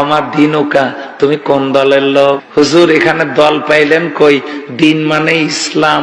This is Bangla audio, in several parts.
আমার দিনুকা তুমি কোন দলের লোক? হুজুর, এখানে দল পাইলেন কই? দিন মানে ইসলাম,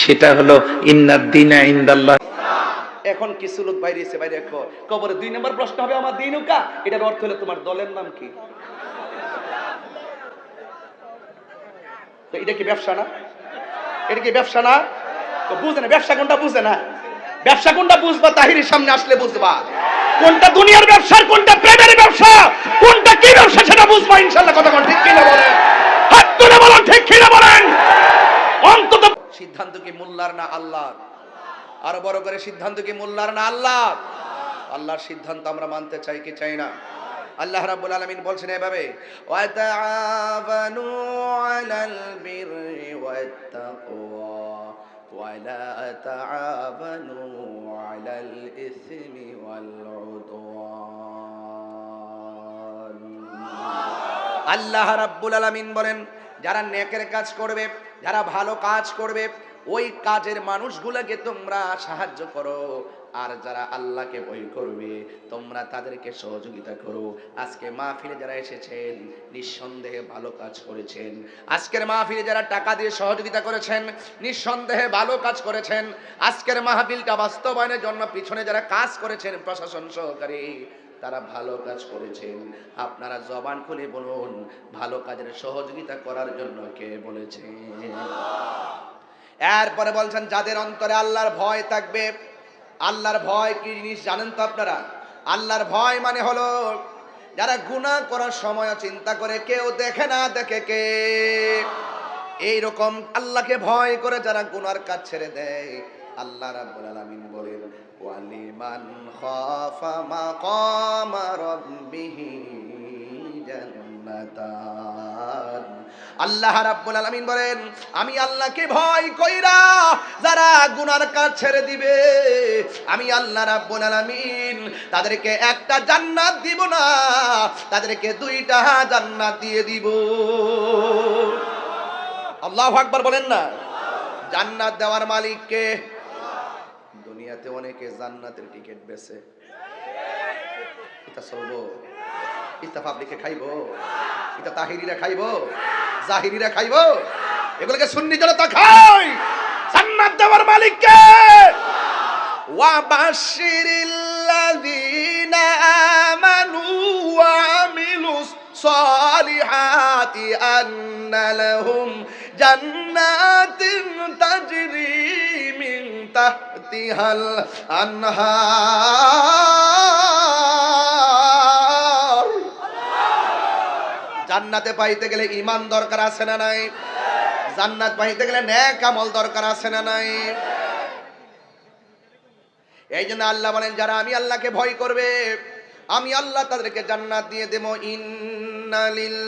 সেটা হলো ইন্নাদ দিনা ইন্দাল্লাহ। এখন কিছু লোক বাইরে এসে বাইরে কবরে দুই নম্বর প্রশ্ন হবে আমার দিনুকা এটার অর্থ হলো তোমার দলের নাম কি? এটা কি ব্যবসা না? এটা কি ব্যবসা না? বুঝে না, ব্যবসা কোনটা বুঝে না? ব্যবসা কোনটা বুঝবা, তাহিরের সামনে আসলে বুঝবা। কোনটা দুনিয়ার ব্যবসা কোনটা প্রেমের ব্যবসা? কোনটা কি ব্যবসা সেটা বুঝবা ইনশাল্লাহ কথা কোন ঠিক কিনা বলেন? হাত তুলে বলেন, ঠিক কিনা বলেন? অন্তত সিদ্ধান্ত কি মোল্লার না আল্লাহর? আরও বড় করে সিদ্ধান্ত কি মোল্লার না আল্লাহ আল্লাহর সিদ্ধান্ত আমরা মানতে চাই কি চাই না? আল্লাহ রাব্বুল আলামিন বলছেন এভাবে ওয়াতাআবানু আলাল বিররি ওয়াত্তাকওয়া ওয়ালা তাআবানু আলাল ইসমি ওয়াল উদওয়ান আল্লাহ রাব্বুল আলামিন বলেন, যারা নেকের কাজ করবে, যারা ভালো কাজ করবে ওই কাজের মানুষগুলোকে তোমরা সাহায্য করো। আর যারা আল্লাহকে ভয় করবে, তোমরা তাদেরকে সহযোগিতা করো। আজকে মাহফিলে যারা এসেছেন, নিঃসন্দেহে ভালো কাজ করেছেন। আজকের মাহফিলে যারা টাকা দিয়ে সহযোগিতা করেছেন, নিঃসন্দেহে ভালো কাজ করেছেন। আজকের মাহফিলটা বাস্তবায়নের জন্য পিছনে যারা কাজ করেছেন, প্রশাসন সহকারী, তারা ভালো কাজ করেছেন। আপনারা জবান খুলে বলুন, ভালো কাজের সহযোগিতা করার জন্য কে বলেছে? এরপরে বলছেন, যাদের অন্তরে আল্লাহর ভয় থাকবে, আল্লাহর ভয় কি জিনিস জানেন তো আপনারা? আল্লাহর ভয় মানে হলো, যারা গুনাহ করার সময় চিন্তা করে, কেউ দেখে না দেখে কে। এই রকম আল্লাহকে ভয় করে যারা গুনার কাজ ছেড়ে দেয়। আল্লাহ রাব্বুল আলামিন বলেন, ওয়ালিমান খাফা রাব্বিহি জান্নাতান। আল্লাহ রাব্বুল আলামিন বলেন, আমি আল্লাহকে ভয় কইরা যারা গুনার কাজ ছেড়ে দিবে। আমি আল্লাহ রাব্বুল আলামিন তাদেরকে একটা জান্নাত দিব না, তাদেরকে দুইটা জান্নাত দিয়ে দিব। আল্লাহু আকবার বলেন না। জান্নাত দেওয়ার মালিক কে? দুনিয়াতে অনেকে জান্নাতের টিকিট বেছে। এটা চলবো ইস্তা পাবলিকে খাইব। এটা তাহিরিরা খাইব। জাহিরিরা খাইব। এগুলোকে সুন্নি তো খাই। জান্নাত দেওয়ার মালিককে। ওয়া বাশিরিল্লাযিনা আমানু ওয়া আমিলুস সালিহাতি আন্না লাহুম জান্নাতিন তাজরি মিন তাহতিহাল আনহার। জান্নাতে পাইতে গেলে ইমান দরকার আছে না নাই? জান্নাত পাইতে গেলে ন্যাক আমল দরকার আছে না নাই? এই জন্য আল্লাহ বলেন, যারা আমি আল্লাহকে ভয় করবে, আমি আল্লাহ তাদেরকে জান্নাত দিয়ে দেব। ইন্নালিল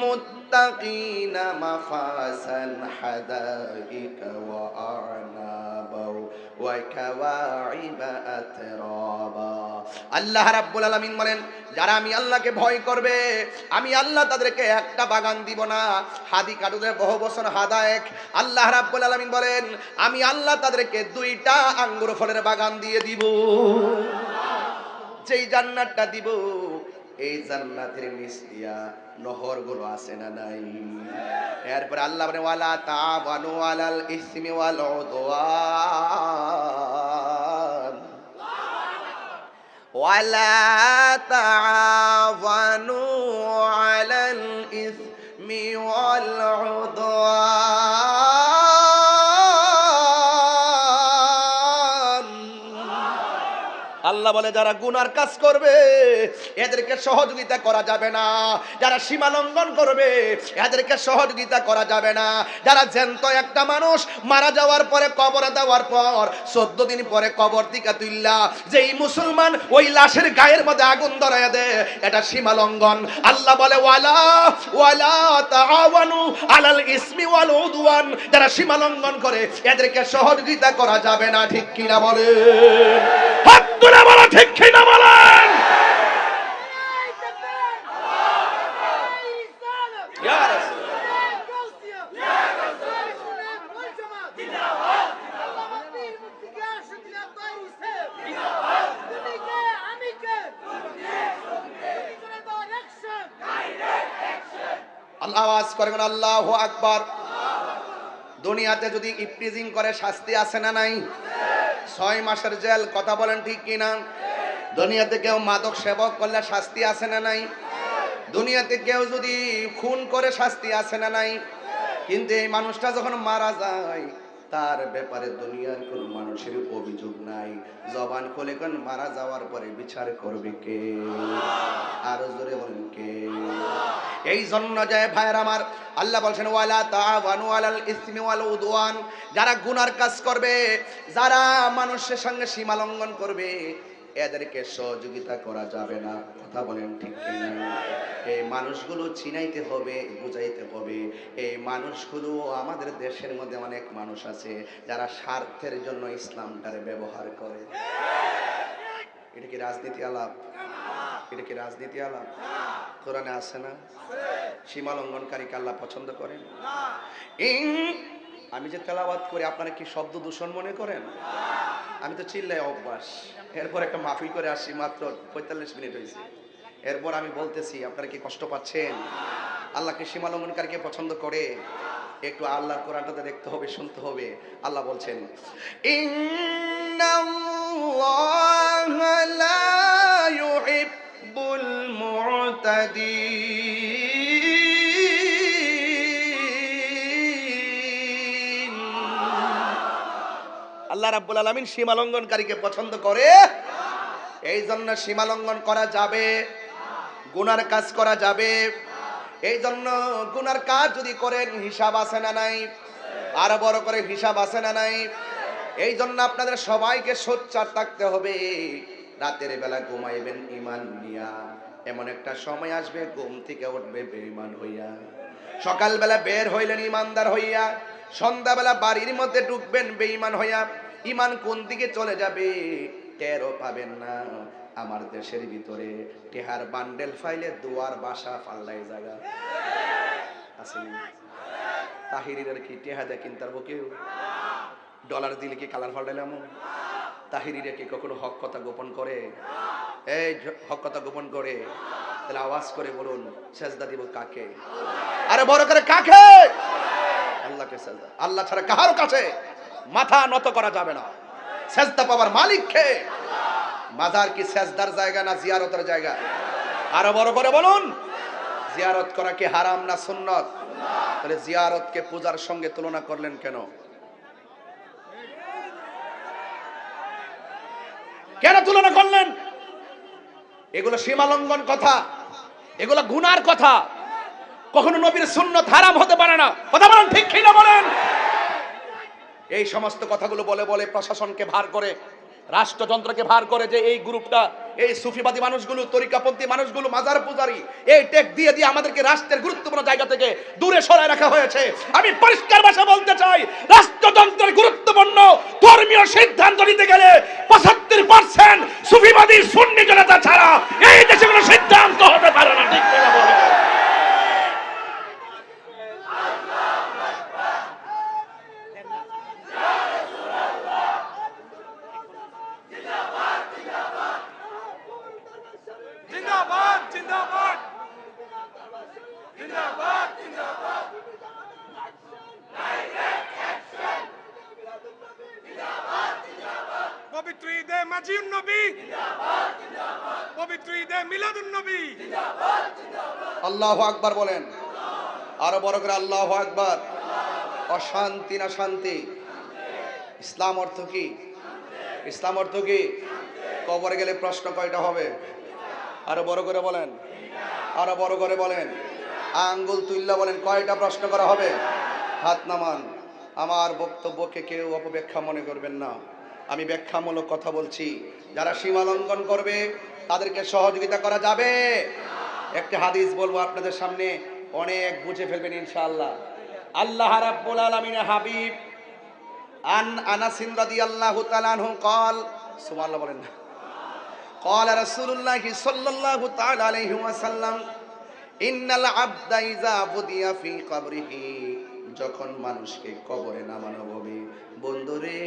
মুত্তাকিনা মাফাসান হাদাইকা ওয়া আ'নাবা আল্লাহ রাব্বুল আলামিন বলেন, যারা আমি আল্লাহকে ভয় করবে, আমি আল্লাহ তাদেরকে একটা বাগান দিব না। হাদি কাটুদের বহু বছর হাদায়েক। আল্লাহ রাব্বুল আলামিন বলেন, আমি আল্লাহ তাদেরকে দুইটা আঙ্গুর ফলের বাগান দিয়ে দিব। যেই জান্নাতটা দিব, এই জান্নাতের নিচ দিয়া নহরগুলো আছে না নাই? এরপর আল্লাহ বলে ওয়ালা তাবানু আলাল ইসমি ওয়াল উদওয়ান। ولا تعاونوا على الإثم والعدوان. আল্লাহ বলে, যারা গুনার কাজ করবে, এদেরকে সহযোগিতা করা যাবে না। যারা সীমা লঙ্ঘন করবে, এদেরকে সহযোগিতা করা যাবে না। যারা জ্যান্ত একটা মানুষ, মারা যাওয়ার পরে কবরে দেওয়ার পর, চোদ্দ দিন পরে কবর থেকে তুললা যেই মুসলমান ওই লাশের গায়ের মধ্যে আগুন ধরায় দেয় এটা সীমা লঙ্ঘন। আল্লাহ বলে, ওয়ালা ওয়ালা তাআওয়ানু আলাল ইসমি ওয়াল উদওয়ান। যারা সীমা লঙ্ঘন করে, এদেরকে সহযোগিতা করা যাবে না। ঠিক কিনা বলে হাত তুলে বলো। ঠিক কিনা বলেন? আওয়াজ করবেন আল্লাহ আকবার। দুনিয়াতে যদি ইপ্রিজিং করে, শাস্তি আছে না নাই? ছয় মাসের জেল, কথা বলেন ঠিক কিনা? দুনিয়াতে কেউ মাদক সেবক করলে শাস্তি আছে না নাই? দুনিয়াতে কেউ যদি খুন করে শাস্তি আছে না নাই? কিন্তু এই মানুষটা যখন মারা যায় তার ব্যাপারে দুনিয়ার কোন মানুষের অভিযোগ নাই। জবান খুলে কোন, মারা যাওয়ার পরে বিচার করবে কে? আরও জোরে বলেন কে? এই জন্য যায় ভাইয়ের আমার, আল্লাহ বলছেন, ওয়ালা তাওয়ানু আলাল ইসমি ওয়াল উদওয়ান যারা গুনার কাজ করবে, যারা মানুষের সঙ্গে সীমা লঙ্ঘন করবে এদেরকে সহযোগিতা করা যাবে না। কথা বলেন ঠিক কিনা? এই মানুষগুলো চিনাইতে হবে, বুঝাইতে হবে। এই মানুষগুলো আমাদের দেশের মধ্যে অনেক মানুষ আছে যারা স্বার্থের জন্য ইসলামটারে ব্যবহার করে। এটা কি রাজনীতি আলাপ? এটা কি রাজনীতি আলাপ? কোরআনে আছে না? সীমা লঙ্ঘনকারীকে আল্লাহ পছন্দ করেন? আমি যে তেলাওয়াত করি, আপনারা কি শব্দ দূষণ মনে করেন? আমি তো চিল্লাই অভ্যাস। এরপর একটা মাফি করে আসি, মাত্র পঁয়তাল্লিশ মিনিট হয়েছে এরপর আমি বলতেছি, আপনারা কি কষ্ট পাচ্ছেন? আল্লাহকে সীমা লঙ্ঘনকারীকে পছন্দ করে? একটু আল্লাহর কোরআনটাতে দেখতে হবে, শুনতে হবে। আল্লাহ বলছেন, ইন্নাল্লাহা লা ইউহিব্বুল মু'তাদিন। আল্লাহ রাব্বুল আলামিন সীমা লঙ্ঘনকারীকে পছন্দ করে। এই জন্য সীমা লঙ্ঘন করা যাবে, গুনার কাজ করা যাবে। এই জন্য গুনার কাজ যদি করেন, হিসাব আছে না নাই? আরও বড় করে হিসাব আছে না নাই? এই জন্য আপনাদের সবাইকে সোচ্চার থাকতে হবে। রাতের বেলা ঘুমাইবেন ইমান নিয়া। এমন একটা সময় আসবে, ঘুম থেকে উঠবে বেঈমান হইয়া। সকালবেলা বের হইলেন ইমানদার হইয়া। সন্ধ্যাবেলা বাড়ির মধ্যে ঢুকবেন বেঈমান হইয়া। ইমান কোন দিকে চলে যাবে? টেরও পাবেন না। আমার দেশের ভিতরে টেহার বান্ডেল ফাইলে দুয়ার বাসা ফাল্লাই জায়গা। আসেনি তাহিরির কি টেহা দেয় কিনতার কেউ ডলার দিলে কি কালার ফাল্টাইলাম তাহিরিরা কি কখনো হক কথা গোপন করে? এই হক কথা গোপন করে। তাহলে আওয়াজ করে বলুন, সেজদা দিব কাকে? আরে বড় করে কাকে? আল্লাহকে সেজদা। আল্লাহ ছাড়া কাহার কাছে? মাথা নত করা যাবে না। সেজদা পাওয়ার মালিক কে? মাজার কি সেজদার জায়গা না জিয়ারতের জায়গা? আরও বড় করে বলুন। জিয়ারত করা কি হারাম না সুন্নত? তাহলে জিয়ারতকে পূজার সঙ্গে তুলনা করলেন কেন? কেন তুলনা করলেন? এগুলো সীমালঙ্ঘন কথা। এগুলো গুনার কথা। কখনো নবীর সুন্নত হারাম হতে পারে না। কথা বলেন ঠিক কিনা বলেন? এই সমস্ত কথাগুলো বলে বলে প্রশাসনকে ভার করে, রাষ্ট্রযন্ত্রকে ভার করে যে এই গ্রুপটা, এই সুফিবাদী মানুষগুলো, তরিকাপন্থী মানুষগুলো, মাজার পূজারি, এই টেক দিয়ে দিয়ে আমাদেরকে রাষ্ট্রের গুরুত্বপূর্ণ জায়গা থেকে দূরে সরায় রাখা হয়েছে। আমি পরিষ্কার ভাষা বলতে চাই, রাষ্ট্রযন্ত্রের গুরুত্বপূর্ণ ধর্মীয় সিদ্ধান্ত নিতে গেলে পঁচাত্তর পার্সেন্ট সুফিবাদী সুন্নি জনতা ছাড়া এই দেশে কোনো সিদ্ধান্ত হতে পারে না, ঠিক কিনা বলেন? জিন্দাবাদ জিন্দাবাদ জিন্দাবাদ জিন্দাবাদ পবিত্র ঈদে মাজিউন নবী। পবিত্র ঈদে মিলাদুন নবী। আল্লাহ আকবার বলেন। আরও বড় করে আল্লাহ আকবার। অশান্তি না শান্তি? ইসলাম অর্থ কি? ইসলাম অর্থ কি? কবরে গেলে প্রশ্ন কয়টা হবে? আরও বড় করে বলেন। আরও বড় করে বলেন। আঙ্গুল তুল্লা বলেন কয়টা প্রশ্ন করা হবে? হাত নামান। আমার বক্তব্যকে কেউ অপব্যাখ্যা মনে করবেন না। আমি ব্যাখ্যামূলক কথা বলছি যারা সীমা লঙ্ঘন করবে তাদেরকে সহযোগিতা করা যাবে একটা হাদিস বলবো আপনাদের সামনে অনেক বুঝে ফেলবেন ইনশাআল্লাহ আল্লাহ রাব্বুল আলামিনের হাবিব আন আনাস রাদিয়াল্লাহু তাআলা আনহু قال সুবহানাল্লাহ বলেন না قال رسول الله صلى الله تعالى عليه وسلم ان العبد اذا بدي في قبره যখন মানুষকে কবরে নামানো হবে বন্ধুরে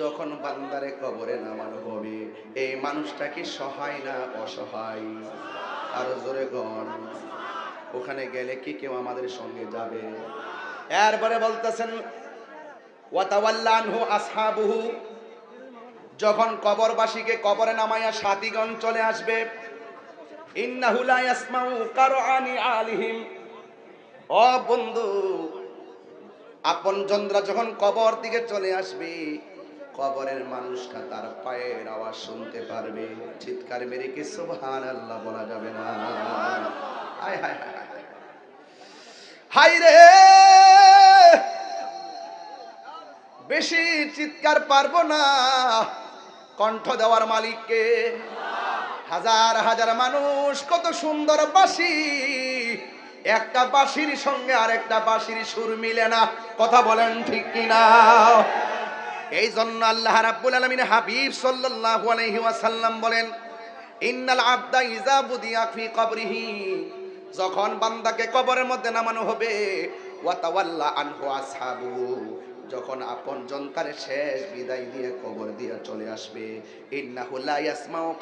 যখন বান্দারে কবরে নামানো হবে, এই মানুষটা কি সহায় না অসহায়? আরও জোরে গণ ওখানে গেলে কি কেউ আমাদের সঙ্গে যাবে? এরপরে বলতেছেন যখন কবরবাসীকে কবরে নামাইয়া সাতিগণ চলে আসবে, ইন্নাহু লা ইয়াসমাউ কারআনি আলিহিম। ও বন্ধু আপন চন্দ্রা যখন কবর দিকে চলে আসবে, কবরের মানুষটা তার পায়ের আওয়াজ শুনতে পারবে। চিৎকার মেরে কি সুবহান আল্লাহ বলা যাবে না? হায় হায় হায়। হায় রে! বেশি চিৎকার পারব না। কণ্ঠ দেওয়ার মালিককে। হাজার হাজার মানুষ, কত সুন্দর বাসি একটা বাঁশির সঙ্গে আরেকটা বাঁশির সুর মিলে না। কথা বলেন ঠিক কিনা? এই জন্য আল্লাহ রাব্বুল আলামিন হাবিব সাল্লাল্লাহু আলাইহি ওয়াসাল্লাম বলেন, ইন্নাল আবদা ইজা বুদিয়া ফি কবরিহি। যখন বান্দাকে কবরের মধ্যে নামানো হবে, ওয়া তাওয়াল্লা আনহু আসহাবু যখন আপন জনকারে শেষ বিদায় দিয়ে কবর দিয়ে চলে আসবে, ইন্নাহু কারও ইয়াসমাউ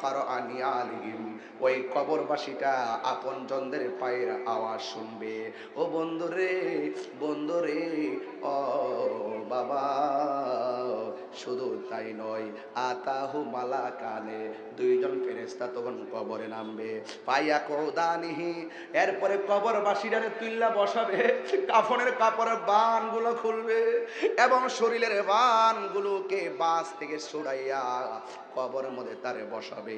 আলিম ওই কবরবাসীটা আপন জনদের পায়ের আওয়াজ শুনবে। ও বন্ধুরে বন্ধুরে, ও বাবা। শুধু তাই নয়, আতাহু মালা কানে দুইজন ফেরেস্তা তখন কবরে নামবে। পাইয়া কৌদানিহি, এরপরে কবরবাসীরা তুল্লা বসাবে, কাফনের কাপড়ের বানগুলো খুলবে এবং শরীরের বানগুলোকে বাস থেকে সরাইয়া কবরের মধ্যে তারে বসাবে।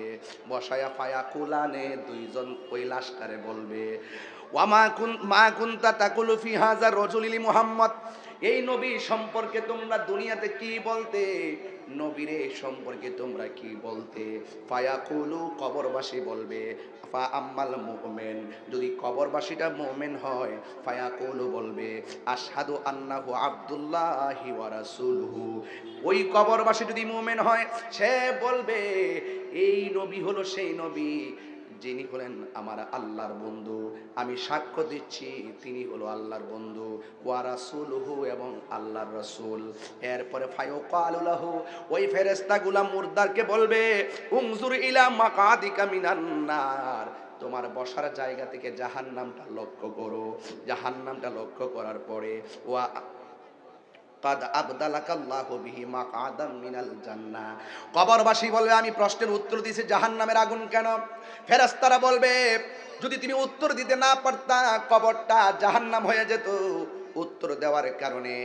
বসায়া পায়া কুলানে দুইজন লাশটারে বলবে ওয়ামা কুন, মা কুনতা তাকুলু ফি হাজার রজুলিলি মুহাম্মদ? এই নবী সম্পর্কে তোমরা দুনিয়াতে কি বলতে? নবীরে সম্পর্কে তোমরা কি বলতে? ফায়াকুলু, কবরবাসী বলবে, ফা আম্মাল মুমিন। যদি কবরবাসীটা মুমিন হয়, ফায়াকুলু বলবে, আশহাদু আন্নাহু আব্দুল্লাহি ওয়া রাসূলুহু। ওই কবরবাসী যদি মুমিন হয়, সে বলবে, এই নবী হলো সেই নবী। যিনি হলেন আমার আল্লাহর বন্ধু, আমি সাক্ষ্য দিচ্ছি তিনি হলো আল্লাহর বন্ধু, ওয়া রাসূলুহু এবং আল্লাহর রাসূল। এরপরে ফায়ুকালুলাহু ওই ফেরেশতাগুলা মুর্দারকে বলবে উংজুর ইলা মাকাদিকা মিনান নার। তোমার বসার জায়গা থেকে জাহান্নামটা লক্ষ্য করো। জাহান্নামটা লক্ষ্য করার পরে ওয়া কাদ আবদালাকাল্লাহু বিহি মাকাদাম মিনাল জান্নাহ। কবরবাসী বলবে, আমি প্রশ্নের উত্তর দিয়েছি, জাহান্নামের আগুন কেন? ফেরেশতারা বলবে, যদি তুমি উত্তর দিতে না পারতা, কবরটা জাহান্নাম হয়ে যেত। উত্তর দেওয়ার কারণে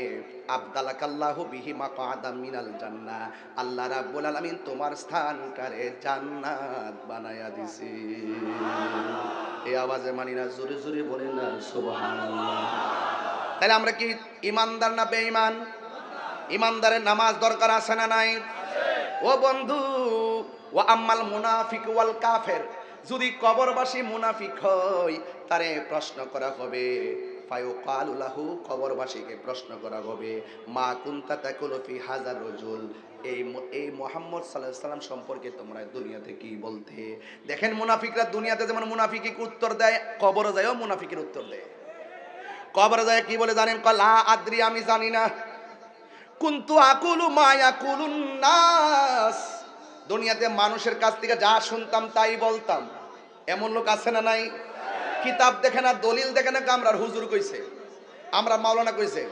আবদালাকাল্লাহু বিহি মাকাদাম মিনাল জান্নাহ। আল্লাহ রাব্বুল আলামিন তোমার স্থানটারে জান্নাত বানায়া দিছে। এই আওয়াজে মানি না জোরে জোরে বলি না, সুবহানাল্লাহ। তাহলে আমরা কি ইমানদার না বেঈমান? ইমানদারের নামাজ দরকার আছে না নাই? ও বন্ধু, ও আম্মাল মুনাফিক ওয়াল কাফের, যদি কবরবাসী মুনাফিক হয়, তারে প্রশ্ন করা হবে। ফায়ুকালুলাহু কবরবাসীকে প্রশ্ন করা হবে, মা কুন্তা তাকুলু ফি হাজার রজুল। এই এই মোহাম্মদ সাল্লাহ সাল্লাম সম্পর্কে তোমরা দুনিয়াতে কি বলতে? দেখেন মুনাফিকরা দুনিয়াতে যেমন মুনাফিকে উত্তর দেয়, কবর যায়ও মুনাফিকের উত্তর দেয়। কবরে যায় কি বলে জানেন? কলা আদ্রি, আমি জানি না। কুন্তু আকুলু মায়া কুলুন নাস। দুনিয়াতে মানুষের কাছ থেকে যা শুনতাম, তাই বলতাম। এমন লোক আছে না নাই? কিতাব দেখে না, দলিল দেখে না, কামরার হুজুর কইছে। আমরা মাওলানা কইছে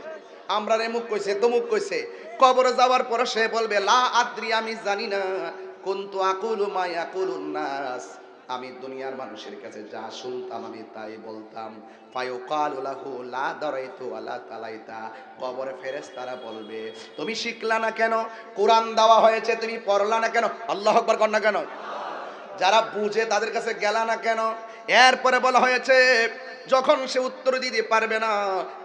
আমরা রেমুক কইছে, তমুক কইছে। কবরে যাওয়ার পরে সে বলবে, লা আদ্রি, আমি জানি না। কুন্তু আকুলু মায়া কুলুন নাস। আমি দুনিয়ার মানুষের কাছে যা শুনতাম আমি তাই বলতাম। ফায়ুকাল লাহু, লা দারাইতু আলা তালাইতা। কবরে ফেরেশতারা বলবে, তুমি শিখলা না কেন? কোরআন দেওয়া হয়েছে, তুমি পড়লা না কেন? আল্লাহ আকবার কর না কেন? যারা বুঝে তাদের কাছে গেলা না কেন? এরপরে বলা হয়েছে, যখন সে উত্তর দিতে পারবে না,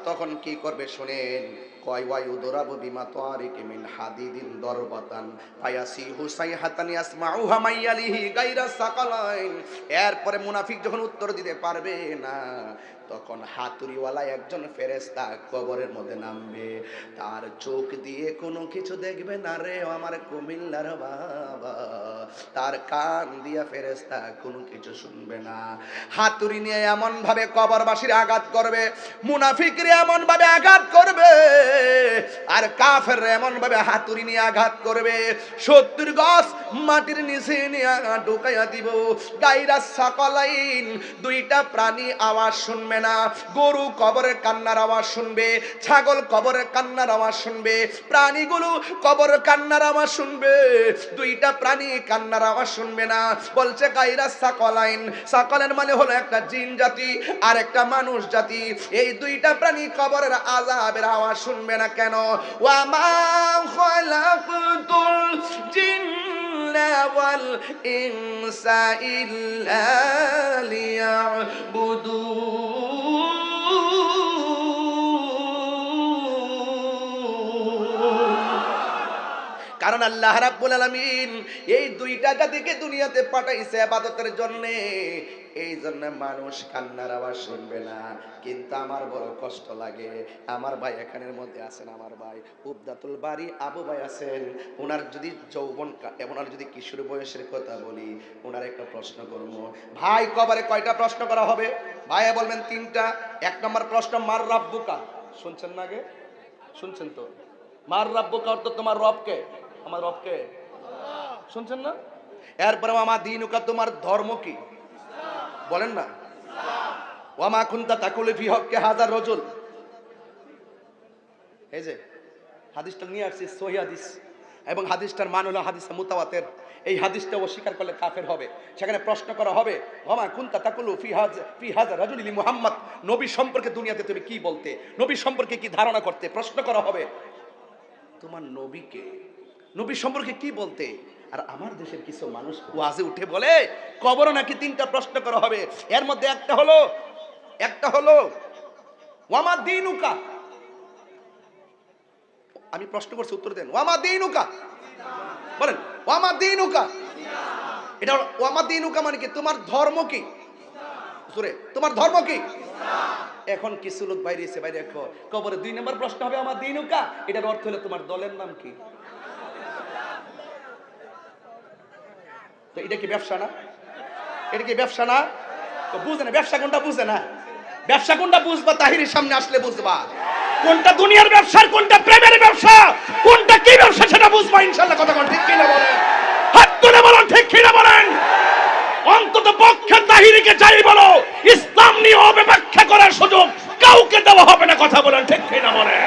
তখন কি করবে শোনেন? কয় ওয়াই উদরাবু বিমা তারিক মিন হাদিদিন দরবাতান ফায়াসি হুসাই হাতানি আসমাউহা মাইয়ালিহি গায়রা সাকালাইন। এরপরে মুনাফিক যখন উত্তর দিতে পারবে না, তখন হাতুড়িওয়ালা একজন ফেরেস্তা কবরের মধ্যে নামবে। তার চোখ দিয়ে কোনো কিছু দেখবে না রে আমার কুমিল্লার বাবা। তার কান দিয়া ফেরেস্তা কোনো কিছু শুনবে না। হাতুড়ি নিয়ে এমন ভাবে কবরবাসীর আঘাত করবে, মুনাফিকরে এমন ভাবে আঘাত করবে, আর কাফের এমন ভাবে হাতুড়ি নিয়ে আঘাত করবে। সত্তর গছ মাটির নিচে নিয়ে ঢুকাইয়া দিব। গাইরা সাকলাইন দুইটা প্রাণী আওয়াজ শুনবে না। গরু কবরের কান্নার আওয়াজ শুনবে, ছাগল কবরের কান্নার আওয়াজ শুনবে, প্রাণীগুলো কবর কান্নার আওয়াজ শুনবে। দুইটা প্রাণী কান্নার আওয়াজ শুনবে না। বলছে গাইরা সাকলাইন। সাকলের মানে হলো একটা জিন জাতি, আর একটা মানুষ জাতি। এই দুইটা প্রাণী কবরের আজাবের আওয়াজ শুনবে না কেন? ওয়ামা খলাকতুল জিন্না ওয়াল ইনসা ইল্লা আল্লাহ রাব্বুল আলামিন, এই দুইটা জাতিকে দুনিয়াতে পাঠাইছে ইবাদতের জন্য। এই জন্য মানুষ কান্নার আওয়াজ শুনবে না। কিন্তু আমার বড় কষ্ট লাগে। আমার ভাই এখানের মধ্যে আছেন, আমার ভাই। উবদাতুল বাড়ি আবু ভাই আছেন। ওনার যদি যৌবন ওনার যদি কিশোর বয়সের কথা বলি ওনার একটা প্রশ্ন করব। ভাই, কবারে কয়টা প্রশ্ন করা হবে? ভাইয়া বলবেন তিনটা। এক নম্বর প্রশ্ন, মার রাব্বুকা। শুনছেন না আগে শুনছেন তো? মার রাব্বুকা অর্থ তোমার রবকে। আমার রবকে। শুনছেন না? এরপরে আমার দিনুকা তোমার ধর্ম কি? বলেন না। ওয়ামা কুন্তা তাকুলে ফি হককে হাজার রজুল। এই যে, হাদিসটা নিয়ে আসছি, সহি হাদিস। এবং হাদিসটার মান হলো হাদিস মুতাওয়াতের। এই হাদিসটা অস্বীকার করলে কাফের হবে। সেখানে প্রশ্ন করা হবে ওয়ামা কুন্তা তাকুলু ফি হাজ ফি হাজার রজুল মুহাম্মদ। নবী সম্পর্কে দুনিয়াতে তুমি কি বলতে? নবী সম্পর্কে কি ধারণা করতে? প্রশ্ন করা হবে। তোমার নবীকে নবী সম্পর্কে কি বলতে? আর আমার দেশের কিছু মানুষ ওয়াজে উঠে বলে কবর নাকি তিনটা প্রশ্ন করা হবে। এর মধ্যে একটা হলো একটা হলো, ওয়ামা দিনুকা? আমি প্রশ্ন করছি, উত্তর দেন। ওয়ামা দিনুকা? বলেন, ওয়ামা দিনুকা? এটা ওয়ামা দিনুকা মানে কি? তোমার ধর্ম কি? সুরে তোমার ধর্ম কি? এখন কিছু লোক বাইরে এসে, বাইরে কবরে দুই নম্বর প্রশ্ন হবে আমার দিনুকা? এটার অর্থ হলো, তোমার দলের নাম কি? তো এটা কি ব্যবসা না? এটা কি ব্যবসা না? তো বুঝে না, ব্যবসা কোনটা বুঝে না? ব্যবসা কোনটা বুঝবা, তাহিরের সামনে আসলে বুঝবা। কোনটা দুনিয়ার ব্যবসার কোনটা প্রেমের ব্যবসা? কোনটা কি ব্যবসা সেটা বুঝবা ইনশাল্লাহ কথা ঠিক কিনা বলেন? হাত তুলে বলুন, ঠিক কিনা বলেন? অন্তত পক্ষে তাহিরিকে যাই বলো, ইসলাম নিয়ে অপব্যাখ্যা করার সুযোগ কাউকে দেওয়া হবে না, কথা বলেন, ঠিক কিনা বলেন?